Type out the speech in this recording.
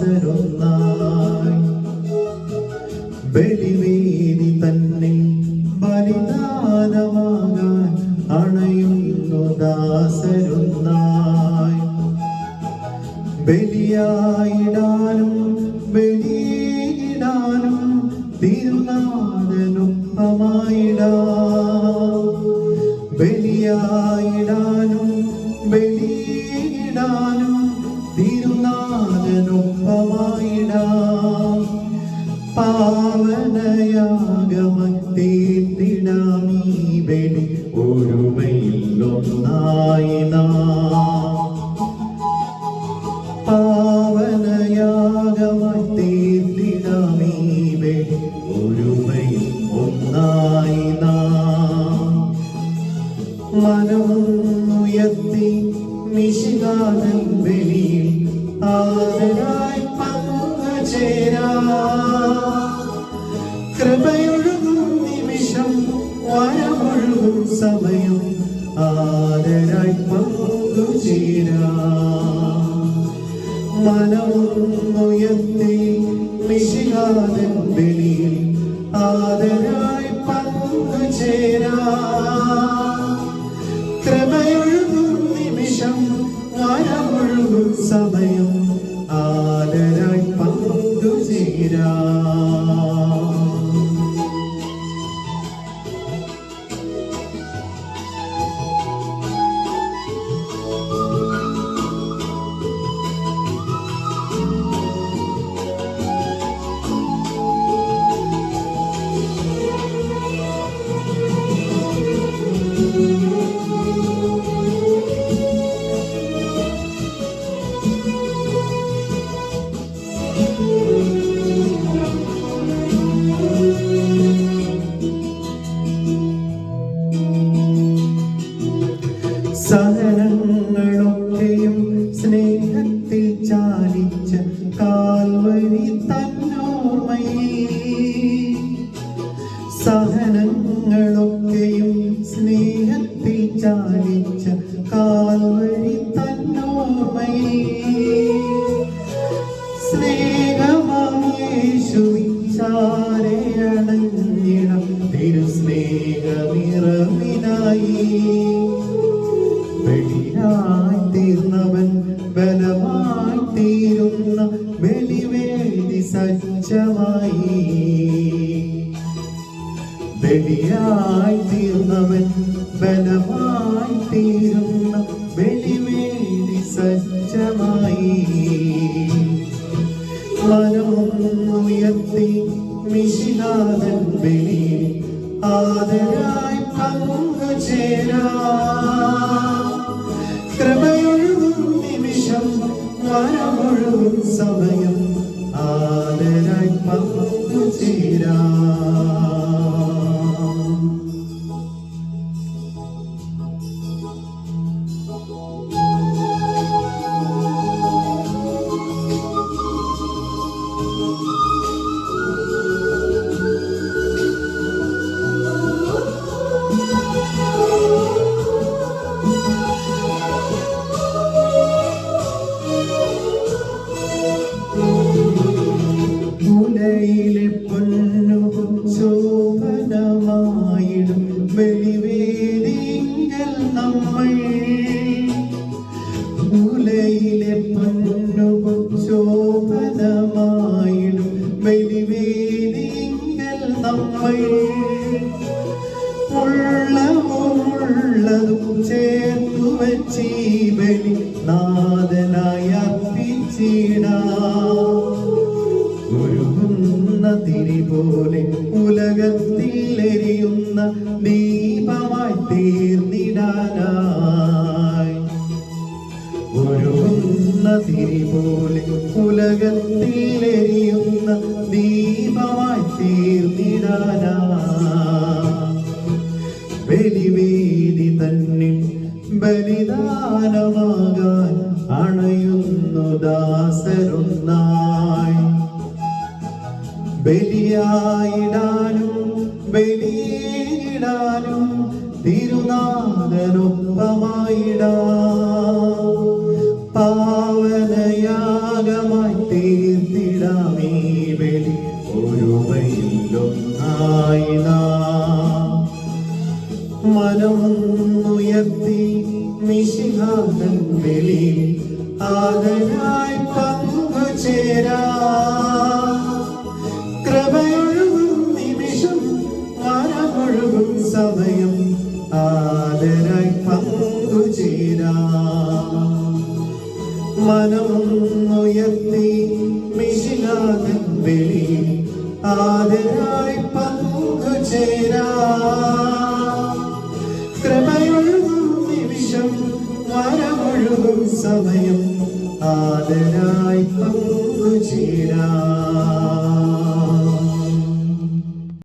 ദാസരൊന്നായി ബലിവേദി തന്നെ ബലിദാനമാകാൻ അണയുന്നു ദാസരൊന്നായി. ബലിയായിടാനും ബലിയിടാനും തിരുനാഥനൊപ്പമായിടാം ബലിയായിടാനും ബലിയിടാനും പാവനയാഗമായി തീർത്തിടാം ഈ ഒരുമയിൽ ഒന്നായി മനമുയർത്തി നിശികാതൻ ബലിയിൽ ആദരായി പങ്കുചേരാ. കൃപയൊഴുകും നിമിഷം വരമൊഴുകും സമയം. ആദരായി നിശികാതൻ ബലിയിൽ ആദരായി പങ്കുചേരാ കൃപയൊഴുകും നിമിഷം വരമൊഴുകും സമയം. സഹനങ്ങളൊക്കെയും സ്നേഹത്തിൽ ചാലിച്ച കാൽവരി തന്നോർമ്മയിൽ. സ്നേഹമായേശുവിച്ചാരയണഞ്ഞിടം തിരുസ്നേഹമിറവിനായി ബലിയായി തീർന്നവൻ ബലമായി തീരുന്ന ബലിവേദി സജ്ജമായി. ബലിയായി തീർന്നവൻ ബലമായി തീരുന്ന വെളിവേടി സജ്ജമായി. മനമുയർത്തി മിശിനാഥൻ വെളി ആദരായി പങ്കുചേരാ കൃപയൊഴുകും നിമിഷം വരമൊഴുകും സമയം മുലയിലെ പൊന്നു ശോഭനമായിടും. ബലിവേദിങ്കൽ നമ്മൾ ഉള്ളതും ചേർത്തു വച്ചീ ബലി നാദനായി അർപ്പിച്ചിടാം തിരി പോലെ ദീപമായി തീർന്നിടാനായി തിരി പോലെ ഉലകത്തിൽ എരിയുന്ന ദീപമായി തീർന്നിടാനായി ബലിവേദി തന്നിൽ ബലിദാനമാകാൻ അണയുന്നു ദാസരുന്നായി. ബലിയായിടാനും ബലിയിടാനും തിരുനാഥനൊപ്പമായിടാം. തീർത്തിടാമേ ബലി. മനമുയർത്തി നിശിഹാകൻ ബലി. ആകനായി പങ്കുചേരാ കൃപയൊഴുകും നിമിഷം മരമൊഴുകും സമയം. ആദരായി മനമുയർത്തി മിശിഹാതൻ വെളി ആദരായി പങ്കുചേരാ. കൃപയൊഴുകും നിമിഷം വരമൊഴുകും സമയം ആദരായി പങ്കുചേരാ.